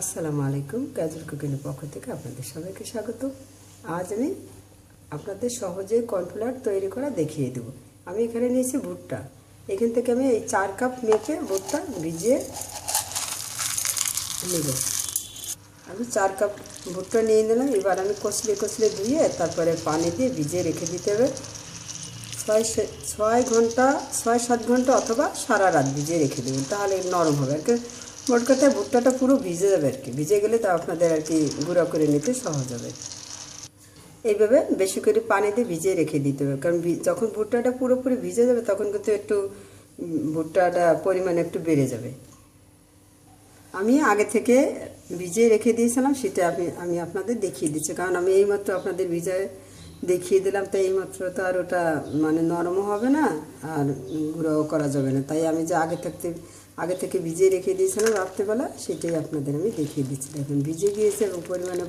আসসালামু আলাইকুম, ক্যাজুয়াল কুকিংয়ের পক্ষ থেকে আপনাদের সবাইকে স্বাগত। আজ আমি আপনাদের সহজে কর্নফ্লাওয়ার তৈরি করা দেখিয়ে দেবো। আমি এখানে নিয়েছি ভুট্টা। এখান থেকে আমি এই চার কাপ মেপে ভুট্টা ভিজিয়ে নেব। আমি চার কাপ ভুট্টা নিয়ে নিলাম। এবার আমি কষলে কষলে ধুয়ে তারপরে পানি দিয়ে ভিজিয়ে রেখে দিতে হবে। ছয় ছয় ঘণ্টা, ছয় সাত ঘণ্টা অথবা সারা রাত ভিজিয়ে রেখে দেবেন তাহলে নরম হবে। আর মোট কথায় ভুট্টাটা পুরো ভিজে যাবে আর কি। ভিজে গেলে তা আপনাদের আর কি গুঁড়া করে নিতে সহজ হবে। এইভাবে বেশি করে পানি দিয়ে ভিজিয়ে রেখে দিতে হবে। কারণ যখন ভুট্টাটা পুরোপুরি ভিজে যাবে, তখন কিন্তু একটু ভুট্টাটা পরিমাণ একটু বেড়ে যাবে। আমি আগে থেকে ভিজিয়ে রেখে দিয়েছিলাম, সেটা আমি আমি আপনাদের দেখিয়ে দিচ্ছি। কারণ আমি এইমাত্র আপনাদের ভিজায় দেখিয়ে দিলাম তাই এইমাত্র তো আর ওটা মানে নরমও হবে না, আর গুঁড়োও করা যাবে না। তাই আমি যে আগে থাকতে আগে থেকে ভিজিয়ে রেখে দিয়েছিলাম রাত্রেবেলা সেটাই আপনাদের আমি দেখিয়ে দিচ্ছি। দেখুন, ভিজে গিয়েছে এবং পরিমাণে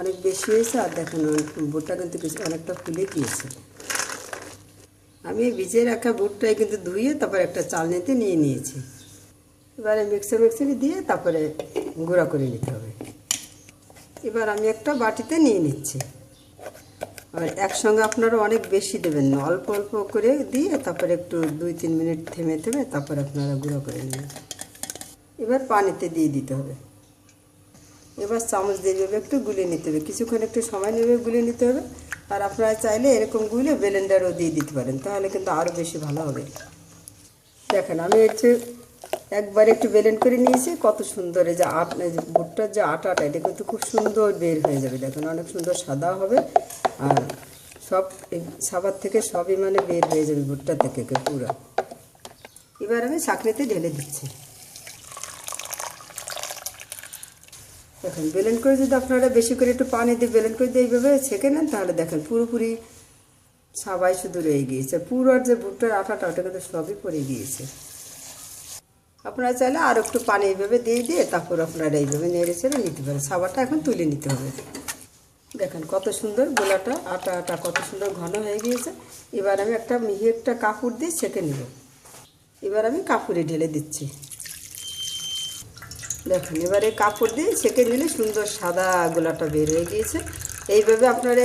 অনেক বেশি হয়েছে আর দেখুন, বুটটা কিন্তু অনেকটা ফুলে গিয়েছে। আমি ভিজিয়ে রাখা বুটটাই কিন্তু ধুয়ে তারপর একটা চালনিতে নিয়ে নিয়েছি। এবারে মিক্সার মিক্সারে দিয়ে তারপরে গুঁড়া করে নিতে হবে। এবার আমি একটা বাটিতে নিয়ে নিচ্ছি। আর একসঙ্গে আপনারা অনেক বেশি দেবেন না। অল্প অল্প করে দিয়ে তারপরে একটু দুই, তিন মিনিট থেমে থেমে তারপরে আপনারা গুঁড়ো করে নেবেন। এবার পানিতে দিয়ে দিতে হবে। এবার চামচ দিয়ে যাবে একটু গুলে নিতে হবে। কিছুক্ষণ একটু সময় নেবে গুলে নিতে হবে। আর আপনারা চাইলে এরকম গুলে ব্লেন্ডারও দিয়ে দিতে পারেন, তাহলে কিন্তু আরও বেশি ভালো হবে। দেখেন, আমি হচ্ছে একবার একটু বেলেন করে নিয়েছি। কত সুন্দর এই যে যে ভুট্টার যে আটাটা, এটা কিন্তু খুব সুন্দর বের হয়ে যাবে। দেখুন, অনেক সুন্দর সাদা হবে। আর সব সাবার থেকে সবই মানে বের হয়ে যাবে ভুট্টা থেকে পুরো। এবার আমি চাকরিতে ঢেলে দিচ্ছি। দেখেন, বেলেন করে যদি আপনারা বেশি করে একটু পানি দিয়ে বেলেন করে দিয়ে এইভাবে ছেঁকে নেন, তাহলে দেখেন পুরোপুরি সবাই শুধু রয়ে গিয়েছে। পুরো যে ভুট্টার আটাটা ওটা কিন্তু সবই পড়ে গিয়েছে। আপনারা চাইলে আর একটু পানি এইভাবে দিয়ে দিয়ে তারপর আপনারা এইভাবে নেড়ে ছেড়ে নিতে পারেন। সাবারটা এখন তুলে নিতে হবে। দেখেন, কত সুন্দর গোলাটা আটা আটা কত সুন্দর ঘন হয়ে গিয়েছে। এবার আমি একটা মিহি একটা কাপড় দিয়ে ছেঁকে নেব। এবার আমি কাপড়ে ঢেলে দিচ্ছি। দেখুন, এবারে কাপড় দিয়ে ছেঁকে নিলে সুন্দর সাদা গোলাটা বের হয়ে গিয়েছে। এইভাবে আপনারা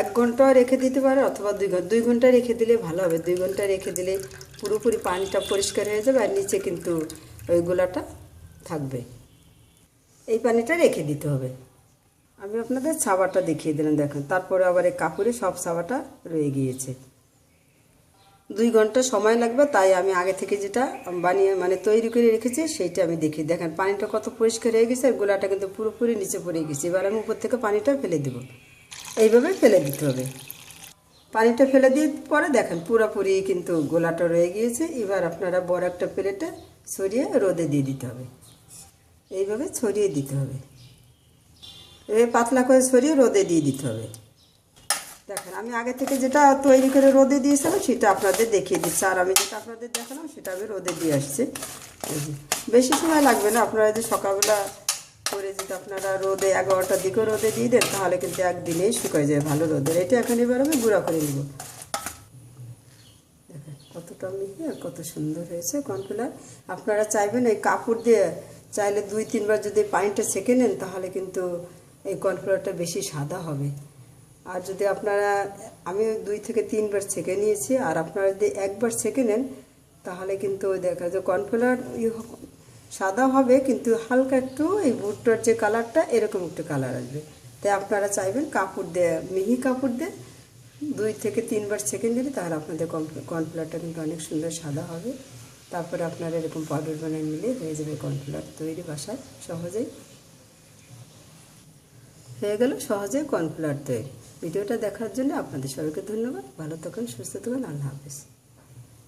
এক ঘণ্টা রেখে দিতে পারে অথবা দুই ঘণ্টা দুই ঘণ্টা রেখে দিলে ভালো হবে। দুই ঘণ্টা রেখে দিলে পুরোপুরি পানিটা পরিষ্কার হয়ে যাবে আর নিচে কিন্তু ওই গোলাটা থাকবে। এই পানিটা রেখে দিতে হবে। আমি আপনাদের ছাবাটা দেখিয়ে দিলাম, দেখেন। তারপরে আবার এই কাপড়ে সব ছাবাটা রয়ে গিয়েছে। দুই ঘণ্টা সময় লাগবে, তাই আমি আগে থেকে যেটা বানিয়ে মানে তৈরি করে রেখেছি, সেইটা আমি দেখি দেখেন, পানিটা কত পরিষ্কার হয়ে গেছে আর গোলাটা কিন্তু পুরোপুরি নিচে পড়ে গেছে। এবার আমি উপর থেকে পানিটা ফেলে দেবো। এইভাবে ফেলে দিতে হবে। পানিটা ফেলে দিয়ে পরে দেখেন, পুরোপুরি কিন্তু গোলাটা রয়ে গিয়েছে। এবার আপনারা বড় একটা প্লেটে ছড়িয়ে রোদে দিয়ে দিতে হবে। এইভাবে ছড়িয়ে দিতে হবে। এবার পাতলা করে ছড়িয়ে রোদে দিয়ে দিতে হবে। দেখেন, আমি আগে থেকে যেটা তৈরি করে রোদে দিয়েছিলাম, সেটা আপনাদের দেখিয়ে দিচ্ছি। আর আমি যেটা আপনাদের দেখালাম, সেটা আমি রোদে দিয়ে আসছি। বেশি সময় লাগবে না, আপনারা যদি সকালবেলা করে যদি আপনারা রোদে এগারোটার দিকে রোদে দিয়ে দেন, তাহলে কিন্তু একদিনেই শুকায় যায় ভালো রোদে। এটা এখন এবার আমি গুঁড়া করে নিব। দেখেন, কতটা মিহি আর কত সুন্দর হয়েছে কর্নফ্লাওয়ার। আপনারা চাইবেন এই কাপড় দিয়ে, চাইলে দুই, তিনবার যদি পানিটা সেঁকে নেন, তাহলে কিন্তু এই কর্নফ্লাওয়ারটা বেশি সাদা হবে। আর যদি আপনারা, আমি দুই থেকে তিনবার ছেঁকে নিয়েছি, আর আপনারা যদি একবার ছেঁকে নেন, তাহলে কিন্তু দেখা যায় কর্নফ্লাওয়ার সাদা হবে, কিন্তু হালকা একটু এই ভুট্টার যে কালারটা, এরকম একটু কালার আসবে। তাই আপনারা চাইবেন কাপড় দিয়ে, মিহি কাপড় দিয়ে দুই থেকে তিনবার ছেঁকে নিলে তাহলে আপনাদের কর্নফ্লাওয়ারটা কিন্তু অনেক সুন্দর সাদা হবে। তারপরে আপনারা এরকম পাউডার বানিয়ে নিলে হয়ে যাবে কর্নফ্লাওয়ার তৈরি বাসায় সহজেই। হয়ে গেল সহজে কর্নফ্লাওয়ার তৈরি। ভিডিওটা দেখার জন্য আপনাদের সবাইকে ধন্যবাদ। ভালো থাকুন, সুস্থ থাকুন, আল্লাহ হাফিজ।